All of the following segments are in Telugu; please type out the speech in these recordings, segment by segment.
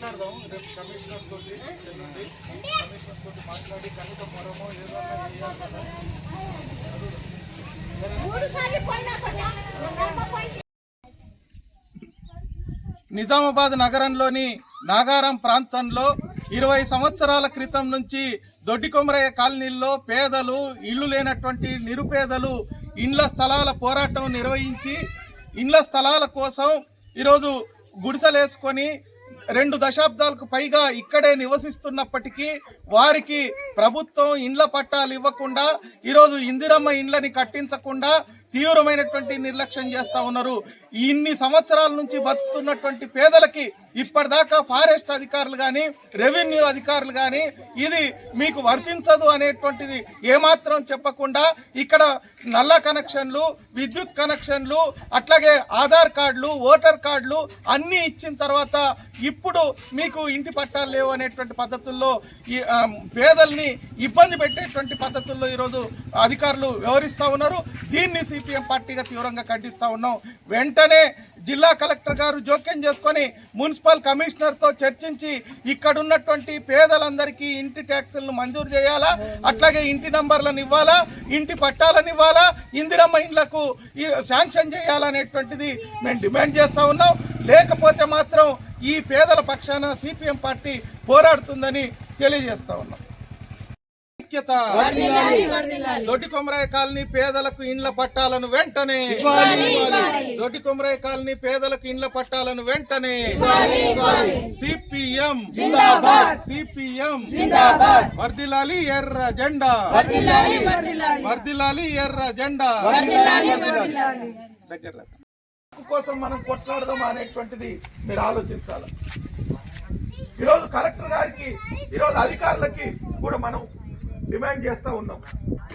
మాట్లాడదాం. రేపు కమిషనర్ తోటి ఎల్లుండి కమిషనర్ తోటి మాట్లాడి కనీస పొరమో నిజామాబాద్ నగరంలోని నాగారం ప్రాంతంలో ఇరవై సంవత్సరాల క్రితం నుంచి దొడ్డికొమరయ్య కాలనీల్లో పేదలు ఇల్లు లేనటువంటి నిరుపేదలు ఇండ్ల స్థలాల పోరాటం నిర్వహించి ఇండ్ల స్థలాల కోసం ఈరోజు గుడిసెలేసుకొని రెండు దశాబ్దాలకు పైగా ఇక్కడే నివసిస్తున్నప్పటికీ వారికి ప్రభుత్వం ఇండ్ల పట్టాలు ఇవ్వకుండా ఈరోజు ఇందిరమ్మ ఇండ్లని కట్టించకుండా తీవ్రమైనటువంటి నిర్లక్ష్యం చేస్తా ఉన్నారు. ఇన్ని సంవత్సరాల నుంచి బతుకుతున్నటువంటి పేదలకి ఇప్పటిదాకా ఫారెస్ట్ అధికారులు కానీ రెవెన్యూ అధికారులు కానీ ఇది మీకు వర్తించదు అనేటువంటిది ఏమాత్రం చెప్పకుండా ఇక్కడ నల్ల కనెక్షన్లు విద్యుత్ కనెక్షన్లు అట్లాగే ఆధార్ కార్డులు ఓటర్ కార్డులు అన్నీ ఇచ్చిన తర్వాత ఇప్పుడు మీకు ఇంటి పట్టాలు లేవు అనేటువంటి పద్ధతుల్లో ఈ పేదల్ని ఇబ్బంది పెట్టేటువంటి పద్ధతుల్లో ఈరోజు అధికారులు వ్యవహరిస్తూ ఉన్నారు. దీన్ని సిపిఎం పార్టీగా తీవ్రంగా ఖండిస్తూ ఉన్నాం. వెంట వెంటనే జిల్లా కలెక్టర్ గారు జోక్యం చేసుకొని మున్సిపల్ కమిషనర్తో చర్చించి ఇక్కడ ఉన్నటువంటి పేదలందరికీ ఇంటి ట్యాక్సులను మంజూరు చేయాలా? అట్లాగే ఇంటి నంబర్లను ఇవ్వాలా? ఇంటి పట్టాలను ఇవ్వాలా? ఇందిరమ్మ ఇండ్లకు ఈ శాంక్షన్ చేయాలనేటువంటిది మేము డిమాండ్ చేస్తూ ఉన్నాం. లేకపోతే మాత్రం ఈ పేదల పక్షాన సిపిఎం పార్టీ పోరాడుతుందని తెలియజేస్తూ ఉన్నాం. ఐక్యత. దొడ్డి కొమరాయ కాలనీ పేదలకు ఇండ్ల పట్టాలను వెంటనే. దొడ్డి కొమరాయ కాలనీ పేదలకు ఇండ్ల పట్టాలను వెంటనే. సిపిఎం. సిపిఎం. వర్దిలాలి ఎర్ర జెండా. వర్దిలాలి ఎర్ర జెండా. దగ్గర కోసం మనం కొట్లాడదాం అనేటువంటిది మీరు ఆలోచించాలి. ఈరోజు కలెక్టర్ గారికి ఈరోజు అధికారులకి కూడా మనం డిమాండ్ చేస్తూ ఉన్నాం.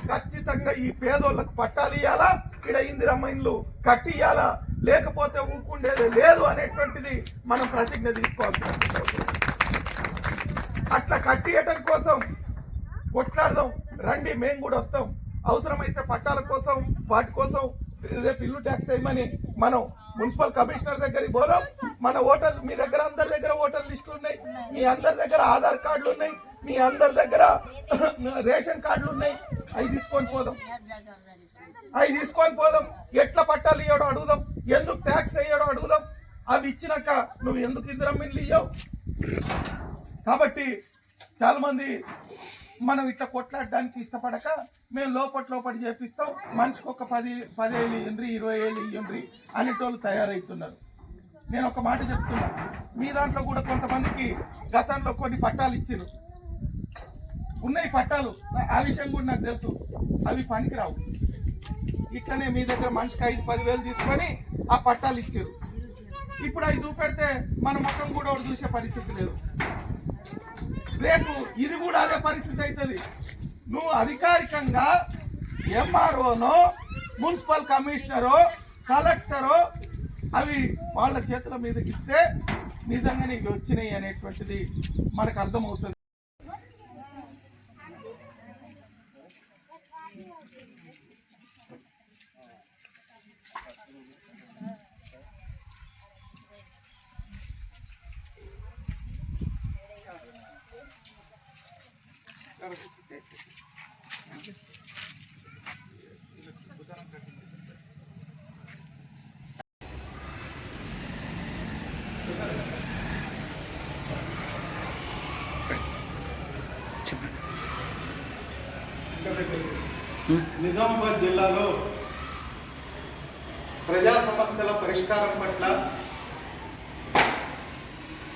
ఖచ్చితంగా ఈ పేదోళ్ళకు పట్టాలు ఇవ్వాలా ఇక్కడ ఇందిరమ్మ ఇండ్లు కట్టి ఇవ్వాలా లేకపోతే ఊకుండేది లేదు అనేటువంటిది మనం ప్రతిజ్ఞ తీసుకోవాల్సిన అట్లా కట్టియటం కోసం కొట్లాడదాం. రండి మేము కూడా వస్తాం. అవసరమైతే పట్టాల కోసం వాటి కోసం రేపు ఇల్లు ట్యాక్స్ వేయమని మనం మున్సిపల్ కమిషనర్ దగ్గరికి పోదాం. మన ఓటర్ మీ దగ్గర అందరి దగ్గర ఓటర్ లిస్టులు ఉన్నాయి. మీ అందరి దగ్గర ఆధార్ కార్డులు ఉన్నాయి. మీ అందరి దగ్గర రేషన్ కార్డులు ఉన్నాయి. అవి తీసుకొని పోదాం. అవి తీసుకొని పోదాం. ఎట్లా పట్టాలు ఇవ్వడం అడుగుదాం. ఎందుకు ట్యాక్స్ వేయడో అడుగుదాం. అవి ఇచ్చినాక నువ్వు ఎందుకు ఇద్దరం మిల్లు ఇయ్యవు? కాబట్టి చాలామంది మనం ఇట్లా కొట్లాడడానికి ఇష్టపడక మేము లోపట్ లోపటి చేపిస్తాం. మనిషికి ఒక పది పదేళ్ళు ఇయ్యండ్రి ఇరవై ఏళ్ళు ఇయ్యండ్రి అనేటోళ్ళు తయారవుతున్నారు నేను ఒక మాట చెప్తున్నా. మీ దాంట్లో కూడా కొంతమందికి గతంలో కొన్ని పట్టాలు ఇచ్చారు ఉన్నాయి పట్టాలు. ఆ విషయం కూడా నాకు తెలుసు. అవి పనికిరావు. ఇట్లనే మీ దగ్గర మనిషికి ఐదు పదివేలు తీసుకొని ఆ పట్టాలు ఇచ్చారు. ఇప్పుడు అవి చూపెడితే మన ముఖం కూడా ఒకటి చూసే పరిస్థితి లేదు. రేపు ఇది కూడా అదే పరిస్థితి అవుతుంది. నువ్వు అధికారికంగా ఎంఆర్ఓనో మున్సిపల్ కమిషనరో కలెక్టరో అవి వాళ్ళ చేతుల మీదకి ఇస్తే నిజంగా నీకు వచ్చినాయి అనేటువంటిది మనకు అర్థమవుతుంది. నిజామాబాద్ జిల్లాలో ప్రజా సమస్యల పరిష్కారం పట్ల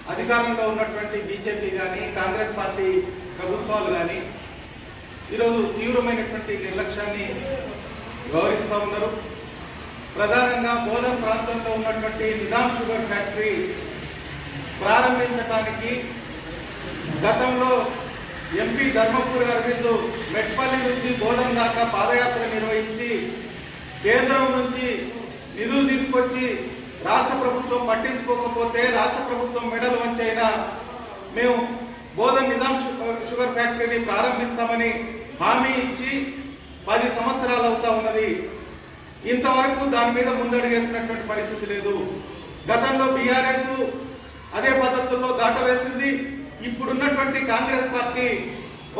అధికారంలో ఉన్నటువంటి బీజేపీ కానీ కాంగ్రెస్ పార్టీ ప్రభుత్వాలు కానీ ఈరోజు తీవ్రమైనటువంటి నిర్లక్ష్యాన్ని గౌరవిస్తూ ఉన్నారు. ప్రధానంగా బోధన్ ప్రాంతంలో ఉన్నటువంటి నిజాం షుగర్ ఫ్యాక్టరీ ప్రారంభించడానికి గతంలో ఎంపీ ధర్మపురి అరవింద్ మెట్పల్లి నుంచి బోధం దాకా పాదయాత్ర నిర్వహించి కేంద్రం నుంచి నిధులు తీసుకొచ్చి రాష్ట్ర ప్రభుత్వం పట్టించుకోకపోతే రాష్ట్ర ప్రభుత్వం మెడలు వంచైనా మేము బోధన్ నిజాం షుగర్ ఫ్యాక్టరీని ప్రారంభిస్తామని హామీ ఇచ్చి పది సంవత్సరాలు అవుతా ఉన్నది. ఇంతవరకు దాని మీద ముందడుగేసినటువంటి పరిస్థితి లేదు. గతంలో బీఆర్ఎస్ అదే పద్ధతుల్లో దాట వేసింది ఇప్పుడున్నటువంటి కాంగ్రెస్ పార్టీ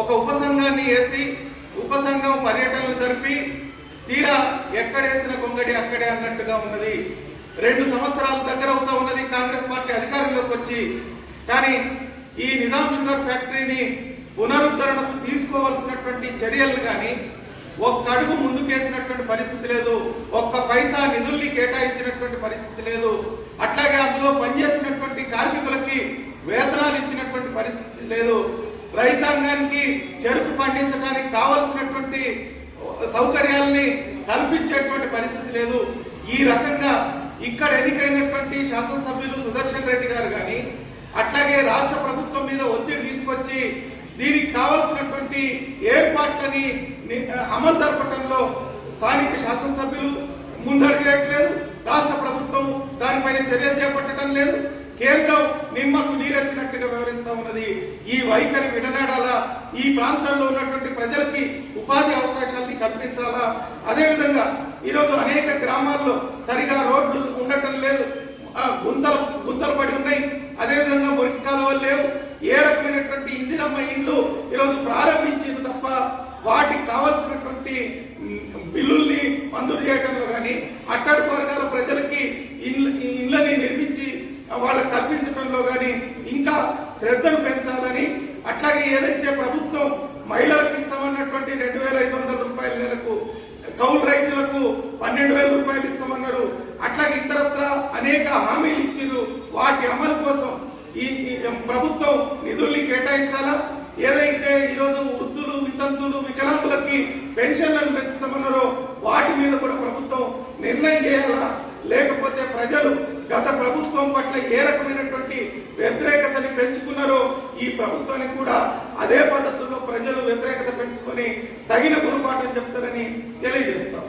ఒక ఉపసంఘాన్ని వేసి ఉపసంఘం పర్యటనలు జరిపి తీరా ఎక్కడేసిన కొంగడి అక్కడే అన్నట్టుగా ఉన్నది. రెండు సంవత్సరాల దగ్గర అవుతా ఉన్నది కాంగ్రెస్ పార్టీ అధికారంలోకి వచ్చి. కానీ ఈ నిజాం షుగర్ ఫ్యాక్టరీని పునరుద్ధరణకు తీసుకోవాల్సినటువంటి చర్యలు కానీ ఒక్క అడుగు ముందుకేసినటువంటి పరిస్థితి లేదు ఒక్క పైసా నిధుల్ని కేటాయించినటువంటి పరిస్థితి లేదు అట్లాగే అందులో పనిచేసినటువంటి కార్మికులకి వేతనాలు ఇచ్చినటువంటి పరిస్థితి లేదు రైతాంగానికి చెరుకు పండించడానికి కావలసినటువంటి సౌకర్యాల్ని కల్పించేటువంటి పరిస్థితి లేదు. ఈ రకంగా ఇక్కడ ఎన్నికైనటువంటి శాసనసభ్యులు సుదర్శన్ రెడ్డి గారు కానీ అట్లాగే రాష్ట్ర మీద ఒత్తిడి తీసుకొచ్చి దీనికి కావలసినటువంటి ఏర్పాట్లని అమలు జరపడంలో స్థానిక శాసనసభ్యులు ముందడుగేయట్లేదు. రాష్ట్ర ప్రభుత్వం దానిపైన చర్యలు చేపట్టడం లేదు. కేంద్రం నిమ్మకు నీరెత్తినట్టుగా వ్యవహరిస్తా ఉన్నది. ఈ వైఖరి విడనాడాలా? ఈ ప్రాంతంలో ఉన్నటువంటి ప్రజలకి ఉపాధి అవకాశాలని కల్పించాలా? అదేవిధంగా ఈరోజు అనేక గ్రామాల్లో సరిగా రోడ్లు ఉండటం లేదు ఆ, గుంతలు గుంతలు పడి ఉన్నాయి అదేవిధంగా మురికి కాలువలు లేవు ఏ రకమైనటువంటి ఇందిరమ్మ ఇండ్లు ఈరోజు ప్రారంభించింది తప్ప వాటికి కావలసినటువంటి బిల్లుల్ని మంజూరు చేయడంలో కానీ అట్టడుగు వర్గాల ప్రజలకి ఇళ్ళ ఈ ఇళ్ళని నిర్మించి వాళ్ళకి కల్పించడంలో కానీ ఇంకా శ్రద్ధను పెంచాలని అట్లాగే ఏదైతే ప్రభుత్వం మహిళలకు ఇస్తామన్నటువంటి రెండు వేల ఐదు వందల రూపాయల నెలకు కౌలు రైతులకు పన్నెండు వేల రూపాయలు ఇస్తామన్నారు. అట్లాగే ఇతరత్ర అనేక హామీలు ఇచ్చారు వాటి అమలు కోసం ఈ ప్రభుత్వం నిధుల్ని కేటాయించాలా? ఏదైతే ఈరోజు వృద్ధులు వితంతులు వికలాంగులకి పెన్షన్లను పెంచుతామన్నారో వాటి మీద కూడా ప్రభుత్వం నిర్ణయం చేయాలా? లేకపోతే ప్రజలు గత ప్రభుత్వం పట్ల ఏ రకమైనటువంటి వ్యతిరేకతని పెంచుకున్నారో ఈ ప్రభుత్వానికి కూడా అదే పద్ధతుల్లో ప్రజలు వ్యతిరేకత పెంచుకొని తగిన గుణపాఠం చెప్తారని తెలియజేస్తాం.